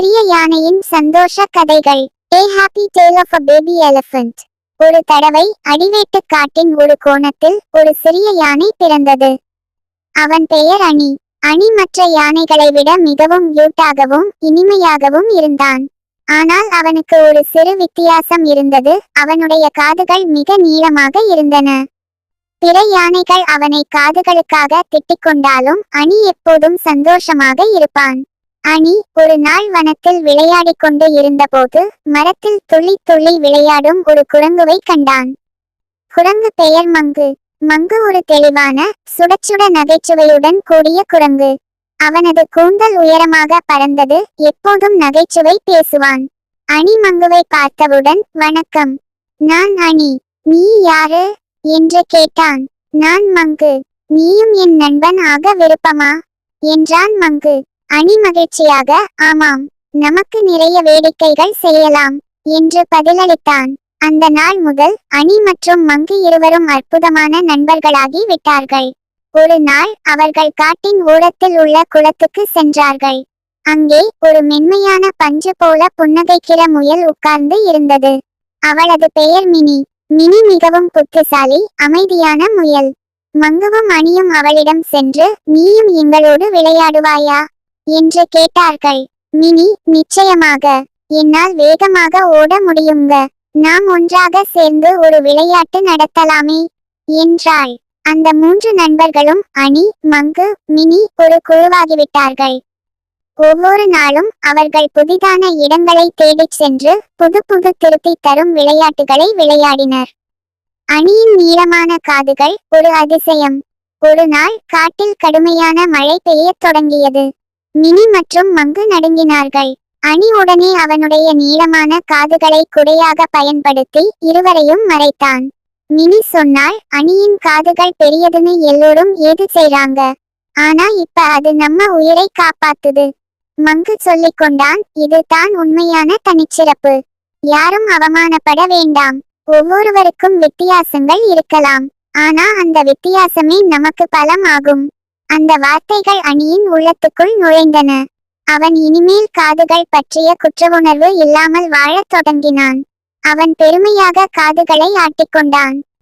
பெரிய யானையின் சந்தோஷ கதைகள். A happy tale of a baby elephant ஒரு தடவை அடிவேட்டு காட்டின் ஒரு கோணத்தில் ஒரு சிறிய யானை பிறந்தது. அவன் பெயர் அணி. அணி மற்ற யானைகளை விட மிகவும் கியூட்டாகவும் இனிமையாகவும் இருந்தான். ஆனால் அவனுக்கு ஒரு சிறு வித்தியாசம் இருந்தது. அவனுடைய காதுகள் மிக நீளமாக இருந்தன. பிற யானைகள் அவனை காதுகளுக்காக திட்டிக் கொண்டாலும் அணி எப்போதும் சந்தோஷமாக இருப்பான். அணி ஒரு நாள் வனத்தில் விளையாடிக் கொண்டு இருந்தபோது மரத்தில் துள்ளி துள்ளி விளையாடும் ஒரு குரங்குவை கண்டான். குரங்கு பெயர் மங்கு. மங்கு ஒரு தெளிவான சுடச்சுட நகைச்சுவையுடன் கூடிய குரங்கு. அவனது கூந்தல் உயரமாக பறந்தது எப்போதும் நகைச்சுவை பேசுவான். அணி மங்குவை பார்த்தவுடன் வணக்கம். நான் அணி. நீ யாரு? என்று கேட்டான். நான் மங்கு. நீயும் என் நண்பன் ஆக விருப்பமா? என்றான் மங்கு. அணி மகிழ்ச்சியாக ஆமாம் நமக்கு நிறைய வேடிக்கைகள் செய்யலாம் என்று பதிலளித்தான். அந்த நாள் முதல் அணி மற்றும் மங்கு இருவரும் அற்புதமான நண்பர்களாகி விட்டார்கள். ஒரு நாள் அவர்கள் காட்டின் ஓரத்தில் உள்ள குளத்துக்கு சென்றார்கள். அங்கே ஒரு மென்மையான பஞ்சு போல புன்னகைக்கிற முயல் உட்கார்ந்து இருந்தது. அவளது பெயர் மினி. மினி மிகவும் புத்திசாலி அமைதியான முயல். மங்குவும் அணியும் அவளிடம் சென்று நீயும் எங்களோடு விளையாடுவாயா? என்று கேட்டார்கள். மினி நிச்சயமாக. என்னால் வேகமாக ஓட முடியுங்க. நாம் ஒன்றாக சேர்ந்து ஒரு விளையாட்டு நடத்தலாமே என்றாள். அந்த மூன்று நண்பர்களும் அணி மங்கு மினி ஒரு குழுவாகிவிட்டார்கள். ஒவ்வொரு நாளும் அவர்கள் புதிதான இடங்களை தேடிச் சென்று புது புது திருப்பி தரும் விளையாட்டுகளை விளையாடினர். அணியின் நீளமான காதுகள் ஒரு அதிசயம். ஒரு நாள் காட்டில் கடுமையான மழை பெய்யத் தொடங்கியது. மினி மற்றும் மங்கு நடுங்கினார்கள். அணி உடனே அவனுடைய நீளமான காதுகளை குடையாக பயன்படுத்தி இருவரையும் மறைத்தான். மினி சொன்னால் அணியின் காதுகள் பெரியதுன்னு எல்லோரும் ஏது செய்றாங்க? ஆனா இப்ப அது நம்ம உயிரை காப்பாத்துது. மங்கு சொல்லிக் கொண்டான் இது தான் உண்மையான தனிச்சிறப்பு. யாரும் அவமானப்பட வேண்டாம். ஒவ்வொருவருக்கும் வித்தியாசங்கள் இருக்கலாம். ஆனா அந்த வித்தியாசமே நமக்கு பலம் ஆகும் அந்த வார்த்தைகள் அணியின் உள்ளத்துக்குள் நுழைந்தன. அவன் இனிமேல் காதுகள் பற்றிய குற்றவுணர்வு இல்லாமல் வாழத் தொடங்கினான். அவன் பெருமையாக காதுகளை ஆட்டிக்கொண்டான்.